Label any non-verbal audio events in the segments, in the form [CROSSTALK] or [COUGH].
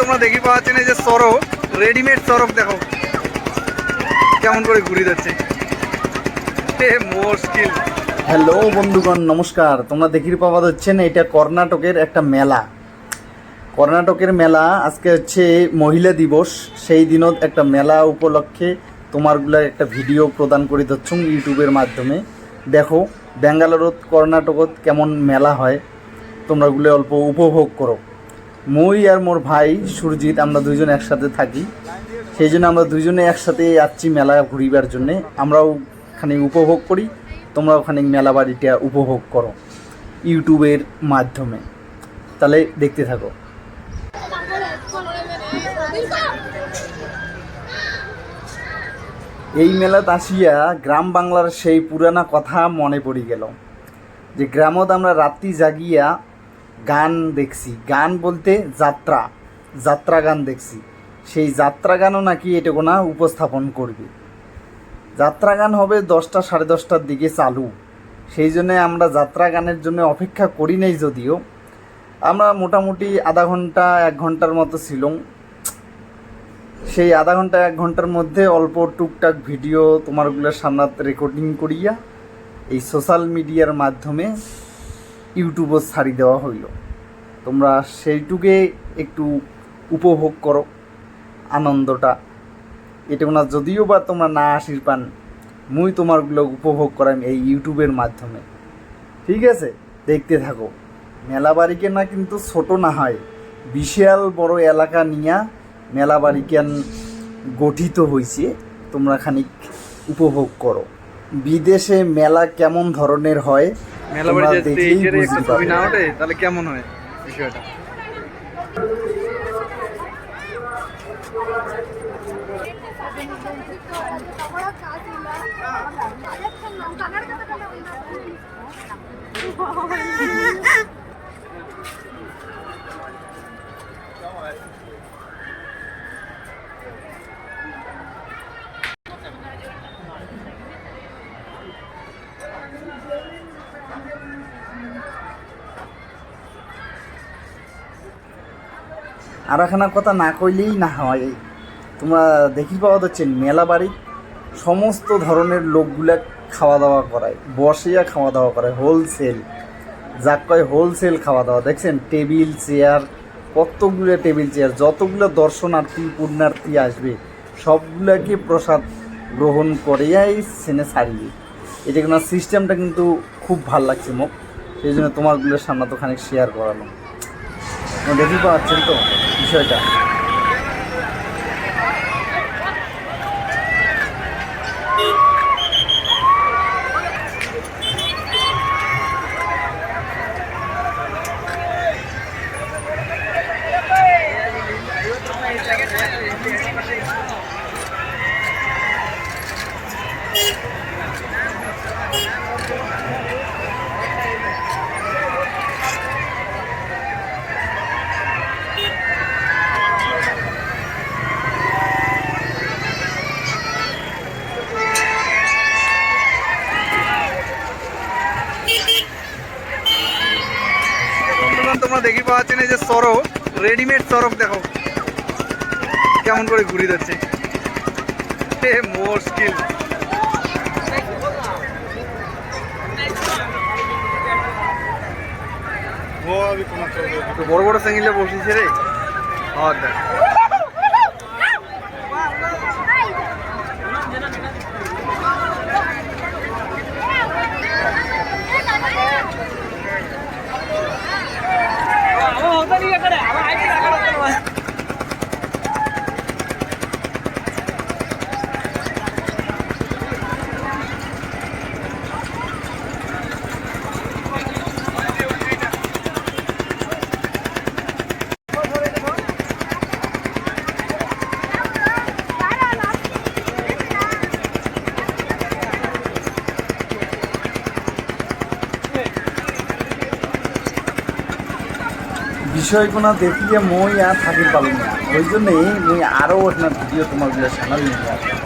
তোমরা দেখি পাচ্ছেন এই যে সরক রেডিমেড সরক দেখো। কেমন করে ঘুরে যাচ্ছে মুশকিল। হ্যালো বন্ধুগণ, নমস্কার। তোমরা দেখির পাওয়া যাচ্ছেন এটা কর্ণাটকের একটা মেলা। কর্ণাটকের মেলা, আজকে হচ্ছে মহিলা দিবস। সেই দিনত একটা মেলা উপলক্ষে তোমারগুলা একটা ভিডিও প্রদান করে দিচ্ছুম ইউটিউবের মাধ্যমে। দেখো, ব্যাঙ্গালোরত, কর্ণাটকত কেমন মেলা হয়, তোমরাগুলো অল্প উপভোগ করো। মই আর মোর ভাই সুরজিৎ, আমরা দুইজন একসাথে থাকি। সেই জন্য আমরা দুইজনে একসাথে যাচ্ছি মেলা ঘুরিবার জন্যে। আমরাও খানিক উপভোগ করি, তোমরাও খানিক মেলা বাড়িটা উপভোগ করো ইউটিউবের মাধ্যমে। তাহলে দেখতে থাকো। এই মেলাত আসিয়া গ্রাম বাংলার সেই পুরানা কথা মনে পড়ে গেল। যে গ্রামত আমরা রাত্রি জাগিয়া গান দেখছি। গান বলতে যাত্রা যাত্রা গান দেখছি। সেই যাত্রা গানও নাকি এটা কোনা উপস্থাপন করবে। যাত্রা গান হবে দশটা সাড়ে দশটার দিকে চালু। সেই জন্যে আমরা যাত্রা গানের জন্য অপেক্ষা করি নাই যদিও। আমরা মোটামুটি আধা ঘণ্টা, এক ঘণ্টার মতো ছিলাম। সেই আধা ঘণ্টা, এক ঘণ্টার মধ্যে অল্প টুকটাক ভিডিও তোমারগুলোর সামনাত রেকর্ডিং করিয়া এই সোশ্যাল মিডিয়ার মাধ্যমে ইউটিউবও ছাড়ি দেওয়া হইল। তোমরা সেইটুকে একটু উপভোগ করো আনন্দটা। এটা না যদিও বা তোমরা না আসির পান, মুই তোমারগুলো উপভোগ করাম এই ইউটিউবের মাধ্যমে। ঠিক আছে? দেখতে থাকো। মেলা বাড়িকে না কিন্তু ছোট না হয়, বিশাল বড় এলাকা নিয়া মেলা বাড়িকেন গঠিত হয়েছে তোমরা খানিক উপভোগ করো। বিদেশে মেলা কেমন ধরনের হয় মেলা বাড়ি দেখলেই বুঝতে ছবি না ওঠে তাহলে কেমন হয় বিষয়টা? [LAUGHS] আর কথা না কইলেই না হয়। তোমরা দেখি পাওয়া যাচ্ছে মেলা বাড়ি সমস্ত ধরনের লোকগুলা খাওয়া দাওয়া করায়, বসিয়া খাওয়া দাওয়া করায় হোলসেল যাক কয় হোলসেল খাওয়া দাওয়া দেখছেন? টেবিল, চেয়ার, কতগুলো টেবিল, চেয়ার, যতগুলো দর্শনার্থী, পুণ্যার্থী আসবে, সবগুলাকে প্রসাদ গ্রহণ করিয়াই সেনে ছাড়িয়ে এটা কিন্তু সিস্টেমটা কিন্তু খুব ভালো লাগছে মোক সেই জন্য তোমারগুলোর সামনে তো খানিক শেয়ার তোমরা দেখি পাচ্ছেন তো? বিষয়টা দেখি পাচ্ছেন এই যে সড়ক রেডিমেড সড়ক দেখো। কেমন করে ঘুরে যাচ্ছে এ মুশকিল। বড় বড় সাইকেলে বসেছে রে। হ্যাঁ বিষয়গুলো দেখিয়ে মই আর থাকি পারলাম না। ওই জন্যই মুই আরও একটা ভিডিও তোমাগুলো সামনে নিয়ে আসলাম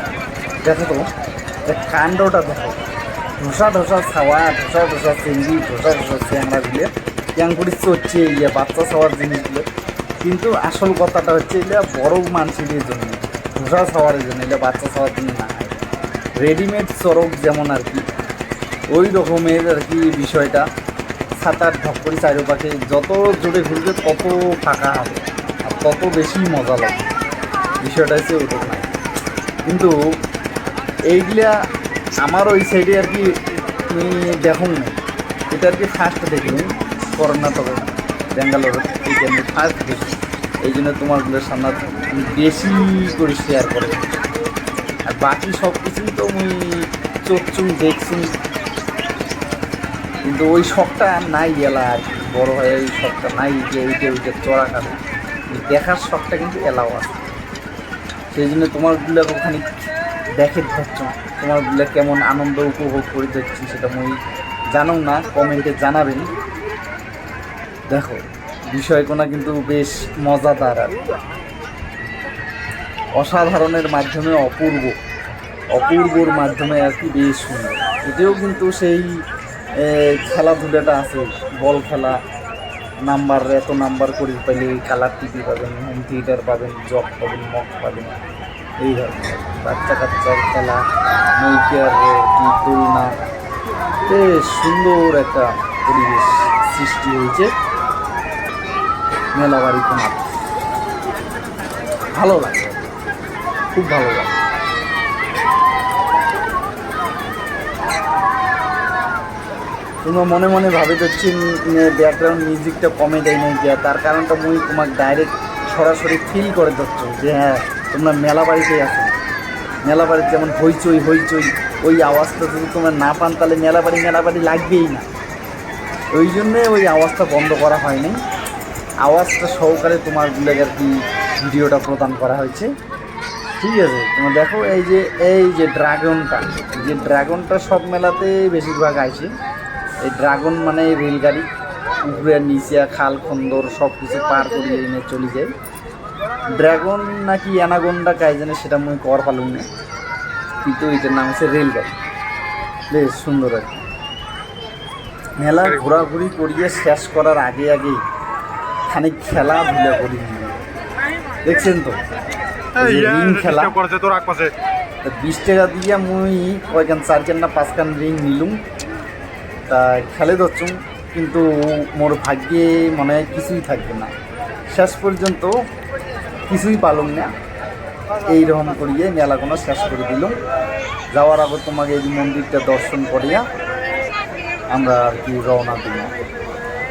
দেখো তো কাণ্ডটা দেখো। ধোসা ধোসা ছাওয়া, ধোসা ধোসা চিংড়ি, ধোসা ধোসা চ্যাংড়াগুলো ক্যাংকুড়ি চড়ছে ইয়ে বাচ্চা ছাওয়ার জিনিসগুলো। কিন্তু আসল কথাটা হচ্ছে এটা বড় মানুষের জন্য। ধোসা ছাওয়ার জন্য, এটা বাচ্চা ছাওয়ার জন্য না। রেডিমেড চরক যেমন আর কি। ওই রকমের আর কি বিষয়টা। সাঁতার ঢক করে চারিপাশে যত জোরে ঘুরবে তত ফাঁকা হবে আর তত বেশি মজা লাগবে। বিষয়টা হচ্ছে না কিন্তু এইগুলা আমার ওই সাইডে আর কি তুমি দেখুন না এটা আর কি ফার্স্ট দেখলাম কর্ণাটকে ব্যাঙ্গালোর, এইটা আমি ফার্স্ট দেখি। এই জন্য তোমারগুলোর সামনে বেশি করে শেয়ার করে। আর বাকি সব কিছুই তো আমি চোখচুং দেখছি। কিন্তু ওই শখটা আর নাই এলা আর বড় হয়ে ওই শখটা নাই যে ওইটা ওইটা চড়া কাটে দেখার শখটা কিন্তু এলাও আছে। সেই জন্য তোমার তোমারগুলো ওখানে দেখে ধরছ তোমারগুলো কেমন আনন্দ উপভোগ করে দেখছি সেটা মই জানো না, কমেন্টে জানাবেন। দেখো, বিষয়গুলো কিন্তু বেশ মজাদার আর। অসাধারণের মাধ্যমে অপূর্ব। অপূর্বর মাধ্যমে আর কি বেশ সুন্দর। এটাও কিন্তু সেই খেলাধুলাটা আছে, বল খেলা, নাম্বার, এত নাম্বার করে পেলে কালার টিভি পাবেন হোম থিয়েটার পাবেন জব পাবেন মক পাবেন, এই ধরনের বাচ্চা কাচ্চার খেলা নৈকের কি দোলনা বেশ সুন্দর একটা পরিবেশ সৃষ্টি হয়েছে। মেলা বাড়িতে ভালো লাগে খুব ভালো লাগে তোমরা মনে মনে ভাবে যাচ্ছি ব্যাকগ্রাউন্ড মিউজিকটা কমে দেয় নাই গিয়া। তার কারণটা মুই তোমাকে ডাইরেক্ট সরাসরি ফিল করে যাচ্ছ যে হ্যাঁ তোমরা মেলা বাড়িতেই আছো। মেলা বাড়ির যেমন হইচই হইচই, ওই আওয়াজটা যদি তোমরা না পান, তাহলে মেলা বাড়ি মেলা বাড়ি লাগবেই না। ওই জন্যে ওই আওয়াজটা বন্ধ করা হয়নি। আওয়াজটা সহকারে তোমার আর কি ভিডিওটা প্রদান করা হয়েছে। ঠিক আছে, তোমরা দেখো, এই যে এই যে ড্রাগনটা যে ড্রাগনটা সব মেলাতে বেশিরভাগ আইছে। এই ড্রাগন মানে রেলগাড়ি উপরে নিচে খাল খন্দর সব কিছু পার করিয়ে এনে চলে যায় ড্রাগন নাকি অ্যানাগন্ডা কাই জানে সেটা মুই কর পালুম না কিন্তু এটার নাম হচ্ছে রেলগাড়ি বেশ সুন্দর আর কি মেলা ঘোরাঘুরি করিয়ে শেষ করার আগে আগে খানিক খেলাধুলা করি দেখছেন তো রিং খেলা বিশ টাকা দিয়ে মুই কয়খান চারখান না পাঁচখান রিং নিলুম তা খেলে ধরছুম কিন্তু মোর ভাগ্যে মনে হয় কিছুই থাকবে না। শেষ পর্যন্ত কিছুই পালুম না। এইরকম করিয়ে মেলাগুলো শেষ করে দিলুম। যাওয়ার আগে তোমাকে এই মন্দিরটা দর্শন করিয়া আমরা আর কি রওনা দিলাম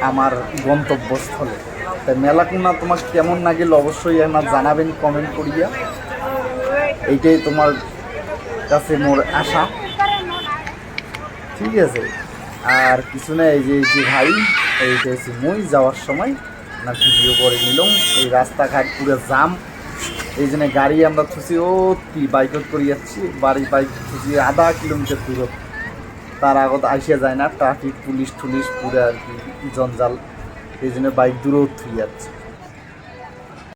আমার গন্তব্যস্থলে। তাই মেলাকুনা তোমার কেমন লাগিল অবশ্যই আমার জানাবেন কমেন্ট করিয়া। এইটাই তোমার কাছে মোর আশা। ঠিক আছে। আর কিছু না এই যে এই যে ভাই এইটা হচ্ছে মই যাওয়ার সময় না ভিডিও করে নিলাম। এই রাস্তাঘাট পুরো জাম। এই জন্য গাড়ি আমরা থুসি ও বাইকত করে যাচ্ছি। বাড়ি বাইক থুসি আধা কিলোমিটার দূর। তার আগত আসিয়া যায় না, ট্রাফিক পুলিশ টুলিশ পুরো আর কি, জঞ্জাল। এই জন্য বাইক দূরও থুই যাচ্ছে।